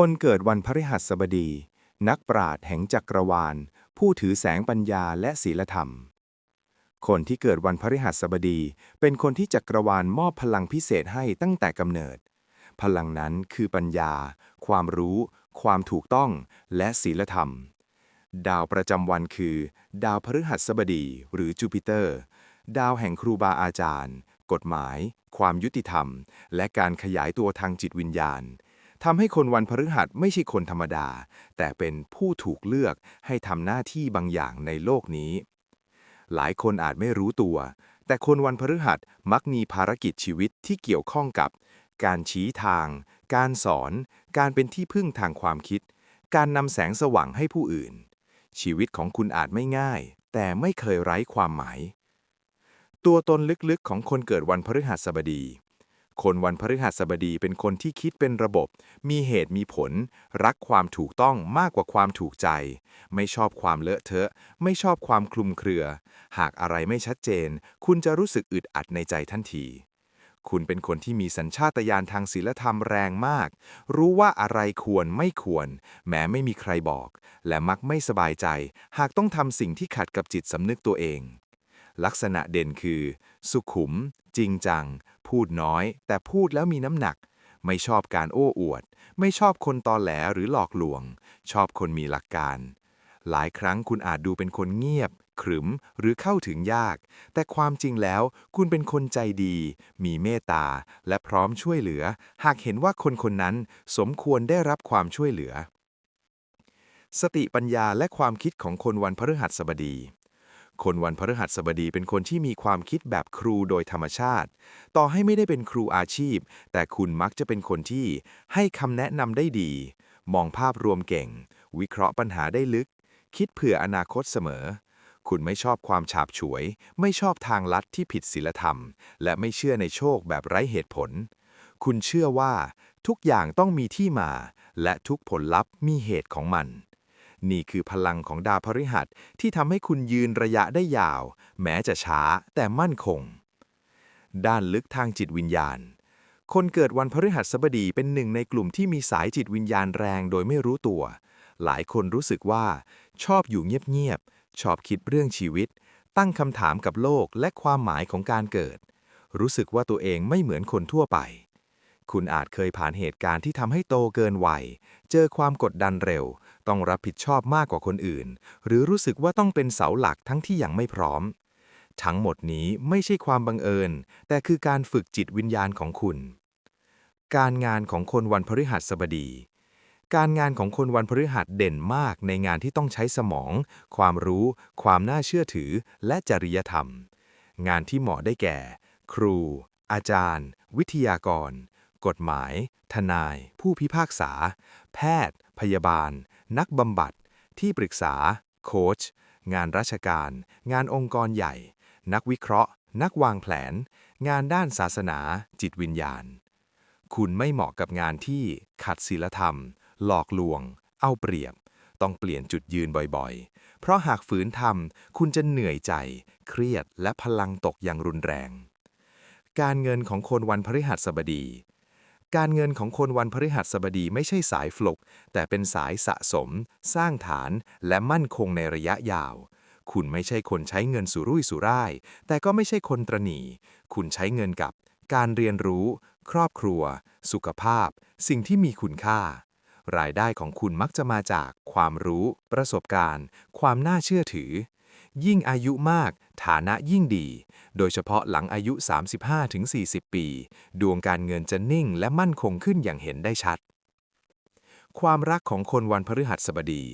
คนเกิดวันพฤหัสบดี นักปราชญ์แห่งจักรวาล ผู้ถือแสงปัญญาและศีลธรรม คนที่เกิดวันพฤหัสบดี เป็นคนที่จักรวาลมอบพลังพิเศษให้ตั้งแต่กำเนิด พลังนั้นคือปัญญา ความรู้ ความถูกต้อง และศีลธรรม ดาวประจำวันคือ ดาวพฤหัสบดี หรือจูปิเตอร์ ดาวแห่งครูบาอาจารย์ กฎหมาย ความยุติธรรม และการขยายตัวทางจิตวิญญาณ ทำให้คนวันพฤหัสไม่ใช่คนธรรมดา แต่เป็นผู้ถูกเลือกให้ทำหน้าที่บางอย่างในโลกนี้ หลายคนอาจไม่รู้ตัว แต่คนวันพฤหัสมักมีภารกิจชีวิตที่เกี่ยวข้องกับ การชี้ทาง การสอน การเป็นที่พึ่งทางความคิด การนำแสงสว่างให้ผู้อื่น ชีวิตของคุณอาจไม่ง่าย แต่ไม่เคยไร้ความหมาย ตัวตนลึกๆของคนเกิดวันพฤหัสบดี คนวันพฤหัสบดีเป็นคนที่คิดเป็นระบบ มีเหตุมีผล รักความถูกต้องมากกว่าความถูกใจ ไม่ชอบความเลอะเทอะ ไม่ชอบความคลุมเครือ หากอะไรไม่ชัดเจน คุณจะรู้สึกอึดอัดในใจทันที คุณเป็นคนที่มีสัญชาตญาณทางศีลธรรมแรงมาก รู้ว่าอะไรควรไม่ควร แม้ไม่มีใครบอก และมักไม่สบายใจ หากต้องทำสิ่งที่ขัดกับจิตสำนึกตัวเอง ลักษณะเด่นคือ สุขุม จริงจัง พูดน้อย แต่พูดแล้วมีน้ำหนัก ไม่ชอบการโอ้อวด ไม่ชอบคนตอแหลหรือหลอกลวง ชอบคนมีหลักการ หลายครั้งคุณอาจดูเป็นคนเงียบ ขรึมหรือเข้าถึงยาก แต่ความจริงแล้ว คุณเป็นคนใจดี มีเมตตา และพร้อมช่วยเหลือ หากเห็นว่าคนคนนั้นสมควรได้รับความช่วยเหลือสติปัญญาและความคิดของคนวันพฤหัสบดี คนวันพฤหัสบดีเป็นคนที่มีความคิดแบบครูโดยธรรมชาติ ต่อให้ไม่ได้เป็นครูอาชีพ แต่คุณมักจะเป็นคนที่ให้คำแนะนำได้ดี มองภาพรวมเก่ง วิเคราะห์ปัญหาได้ลึก คิดเผื่ออนาคตเสมอ คุณไม่ชอบความฉาบฉวย ไม่ชอบทางลัดที่ผิดศีลธรรม และไม่เชื่อในโชคแบบไร้เหตุผล คุณเชื่อว่าทุกอย่างต้องมีที่มา และทุกผลลัพธ์มีเหตุของมัน นี่คือพลังของดาวพฤหัสที่ทำให้คุณยืนระยะได้ยาว แม้จะช้าแต่มั่นคง ด้านลึกทางจิตวิญญาณ คนเกิดวันพฤหัสบดีเป็นหนึ่งในกลุ่มที่มีสายจิตวิญญาณแรงโดยไม่รู้ตัว หลายคนรู้สึกว่า ชอบอยู่เงียบๆ ชอบคิดเรื่องชีวิต ตั้งคำถามกับโลกและความหมายของการเกิด รู้สึกว่าตัวเองไม่เหมือนคนทั่วไป คุณอาจเคยผ่านเหตุการณ์ที่ทำให้โตเกินวัย เจอความกดดันเร็ว ต้องรับผิดชอบมากกว่าคนอื่น หรือรู้สึกว่าต้องเป็นเสาหลักทั้งที่ยังไม่พร้อม ทั้งหมดนี้ไม่ใช่ความบังเอิญ แต่คือการฝึกจิตวิญญาณของคุณ การงานของคนวันพฤหัสบดี การงานของคนวันพฤหัสเด่นมากในงานที่ต้องใช้สมอง ความรู้ ความน่าเชื่อถือ และจริยธรรม งานที่เหมาะได้แก่ ครู อาจารย์ วิทยากร กฎหมาย ทนาย ผู้พิพากษา แพทย์ พยาบาล นักบำบัด ที่ปรึกษา โค้ช งานราชการ งานองค์กรใหญ่ นักวิเคราะห์ นักวางแผน งานด้านศาสนา จิตวิญญาณ คุณไม่เหมาะกับงานที่ขัดศีลธรรม หลอกลวง เอาเปรียบ ต้องเปลี่ยนจุดยืนบ่อยๆ เพราะหากฝืนทำคุณจะเหนื่อยใจ เครียดและพลังตกอย่างรุนแรงการเงินของคนวันพฤหัสบดี การเงินของคนวันพฤหัสบดีไม่ใช่สายฟลก แต่เป็นสายสะสม สร้างฐานและมั่นคงในระยะยาว คุณไม่ใช่คนใช้เงินสุรุ่ยสุร่าย แต่ก็ไม่ใช่คนตรณีคุณใช้เงินกับ การเรียนรู้ ครอบครัว สุขภาพ สิ่งที่มีคุณค่า รายได้ของคุณมักจะมาจาก ความรู้ ประสบการณ์ ความน่าเชื่อถือ ยิ่งอายุมาก ฐานะยิ่งดี โดยเฉพาะหลังอายุ 35-40 ปี ดวงการเงินจะนิ่งและมั่นคงขึ้นอย่างเห็นได้ชัด ความรักของคนวันพฤหัสบดี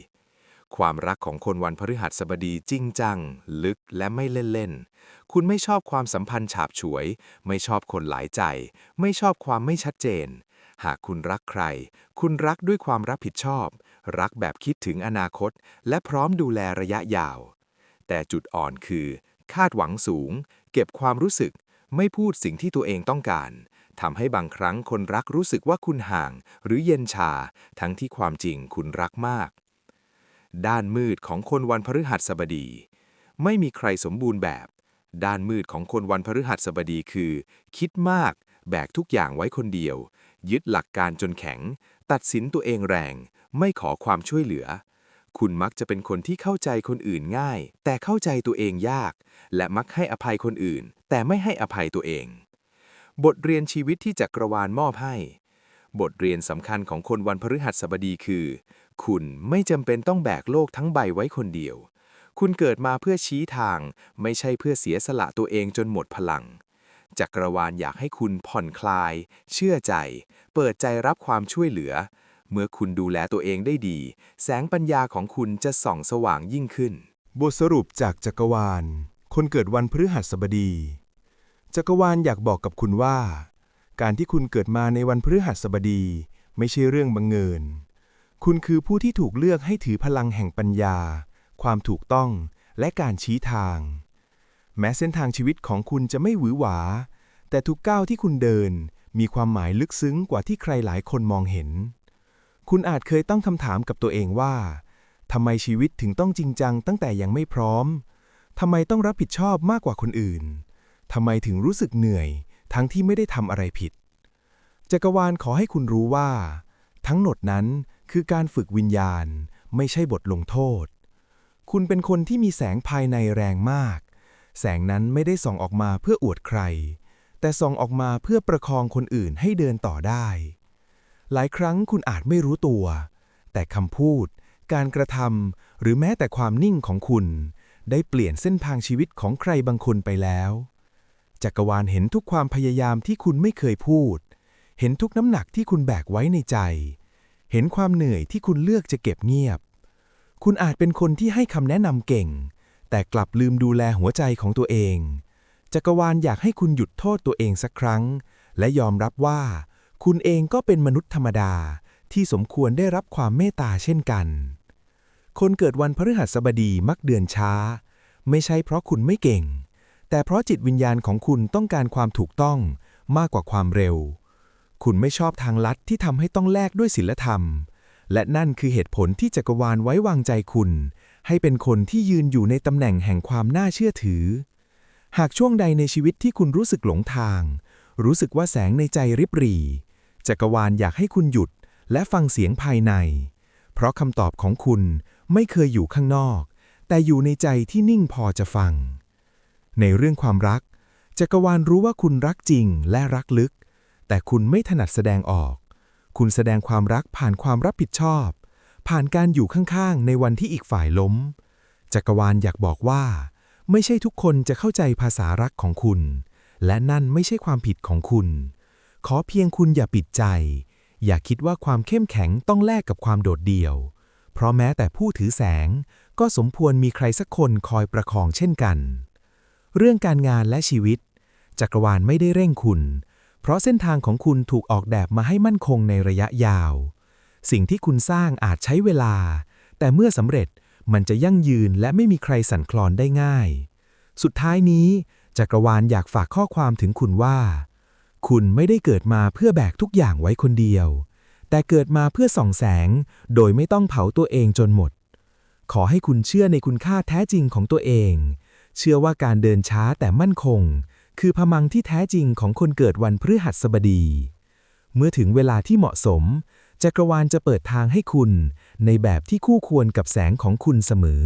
ความรักของคนวันพฤหัสบดีจริงจัง ลึกและไม่เล่นๆ คุณไม่ชอบความสัมพันธ์ฉาบฉวย ไม่ชอบคนหลายใจ ไม่ชอบความไม่ชัดเจน หากคุณรักใคร คุณรักด้วยความรับผิดชอบ รักแบบคิดถึงอนาคต และพร้อมดูแลระยะยาว แต่จุดอ่อนคือ คาดหวังสูง เก็บความรู้สึก ไม่พูดสิ่งที่ตัวเองต้องการทำให้บางครั้งคนรักรู้สึกว่าคุณห่าง หรือเย็นชา ทั้งที่ความจริงคุณรักมาก ด้านมืดของคนวันพฤหัสบดี ไม่มีใครสมบูรณ์แบบ ด้านมืดของคนวันพฤหัสบดีคือ คิดมาก แบกทุกอย่างไว้คนเดียว ยึดหลักการจนแข็ง ตัดสินตัวเองแรง ไม่ขอความช่วยเหลือ คุณมักจะเป็นคนที่เข้าใจคนอื่นง่าย แต่เข้าใจตัวเองยาก และมักให้อภัยคนอื่น แต่ไม่ให้อภัยตัวเอง บทเรียนชีวิตที่จักรวาลมอบให้ บทเรียนสำคัญของคนวันพฤหัสบดีคือ คุณไม่จำเป็นต้องแบกโลกทั้งใบไว้คนเดียว คุณเกิดมาเพื่อชี้ทาง ไม่ใช่เพื่อเสียสละตัวเองจนหมดพลังจักรวาลอยากให้คุณผ่อนคลาย เชื่อใจ เปิดใจรับความช่วยเหลือ เมื่อคุณดูแลตัวเองได้ดี แสงปัญญาของคุณจะส่องสว่างยิ่งขึ้น บทสรุปจากจักรวาล คนเกิดวันพฤหัสบดี จักรวาลอยากบอกกับคุณว่า การที่คุณเกิดมาในวันพฤหัสบดี ไม่ใช่เรื่องบังเอิญ คุณคือผู้ที่ถูกเลือกให้ถือพลังแห่งปัญญา ความถูกต้องและการชี้ทาง แม้เส้นทางชีวิตของคุณจะไม่หวือหวา แต่ทุกก้าวที่คุณเดินมีความหมายลึกซึ้งกว่าที่ใครหลายคนมองเห็น คุณอาจเคยตั้งคำถามกับตัวเองว่าทำไมชีวิตถึงต้องจริงจังตั้งแต่ยังไม่พร้อมทำไมต้องรับผิดชอบมากกว่าคนอื่นทำไมถึงรู้สึกเหนื่อย ทั้งที่ไม่ได้ทำอะไรผิด จักรวาลขอให้คุณรู้ว่า ทั้งหมดนั้นคือการฝึกวิญญาณ ไม่ใช่บทลงโทษ คุณเป็นคนที่มีแสงภายในแรงมาก แสงนั้นไม่ได้ส่องออกมาเพื่ออวดใคร แต่ส่องออกมาเพื่อประคองคนอื่นให้เดินต่อได้ หลายครั้งคุณอาจไม่รู้ตัว แต่คำพูด การกระทำหรือแม้แต่ความนิ่งของคุณ ได้เปลี่ยนเส้นทางชีวิตของใครบางคนไปแล้วจักรวาลเห็นทุกความพยายามที่คุณไม่เคยพูด เห็นทุกน้ำหนักที่คุณแบกไว้ในใจ เห็นความเหนื่อยที่คุณเลือกจะเก็บเงียบ คุณอาจเป็นคนที่ให้คำแนะนำเก่ง แต่กลับลืมดูแลหัวใจของตัวเอง จักรวาลอยากให้คุณหยุดโทษตัวเองสักครั้ง และยอมรับว่า คุณเองก็เป็นมนุษย์ธรรมดาที่สมควรได้รับความเมตตาเช่นกัน คนเกิดวันพฤหัสบดีมักเดือนช้า ไม่ใช่เพราะคุณไม่เก่ง แต่เพราะจิตวิญญาณของคุณต้องการความถูกต้องมากกว่าความเร็ว คุณไม่ชอบทางลัดที่ทำให้ต้องแลกด้วยศีลธรรม และนั่นคือเหตุผลที่จักรวาลไว้วางใจคุณ ให้เป็นคนที่ยืนอยู่ในตำแหน่งแห่งความน่าเชื่อถือ หากช่วงใดในชีวิตที่คุณรู้สึกหลงทาง รู้สึกว่าแสงในใจริบหรี่ จักรวาลอยากให้คุณหยุดและฟังเสียงภายใน เพราะคำตอบของคุณไม่เคยอยู่ข้างนอก แต่อยู่ในใจที่นิ่งพอจะฟัง ในเรื่องความรัก จักรวาลรู้ว่าคุณรักจริงและรักลึก แต่คุณไม่ถนัดแสดงออก คุณแสดงความรักผ่านความรับผิดชอบ ผ่านการอยู่ข้างๆ ในวันที่อีกฝ่ายล้ม จักรวาลอยากบอกว่า ไม่ใช่ทุกคนจะเข้าใจภาษารักของคุณ และนั่นไม่ใช่ความผิดของคุณ ขอเพียงคุณอย่าปิดใจ อย่าคิดว่าความเข้มแข็งต้องแลกกับความโดดเดี่ยว เพราะแม้แต่ผู้ถือแสง ก็สมควรมีใครสักคนคอยประคองเช่นกัน เรื่องการงานและชีวิต จักรวาลไม่ได้เร่งคุณ เพราะเส้นทางของคุณถูกออกแบบมาให้มั่นคงในระยะยาว สิ่งที่คุณสร้างอาจใช้เวลา แต่เมื่อสำเร็จมันจะยั่งยืนและไม่มีใครสั่นคลอนได้ง่าย สุดท้ายนี้ จักรวาลอยากฝากข้อความถึงคุณว่า คุณไม่ได้เกิดมาเพื่อแบกทุกอย่างไว้คนเดียว แต่เกิดมาเพื่อส่องแสง โดยไม่ต้องเผาตัวเองจนหมด ขอให้คุณเชื่อในคุณค่าแท้จริงของตัวเอง เชื่อว่าการเดินช้าแต่มั่นคง คือพมังที่แท้จริงของคนเกิดวันพฤหัสบดี เมื่อถึงเวลาที่เหมาะสม จักรวาลจะเปิดทางให้คุณ ในแบบที่คู่ควรกับแสงของคุณเสมอ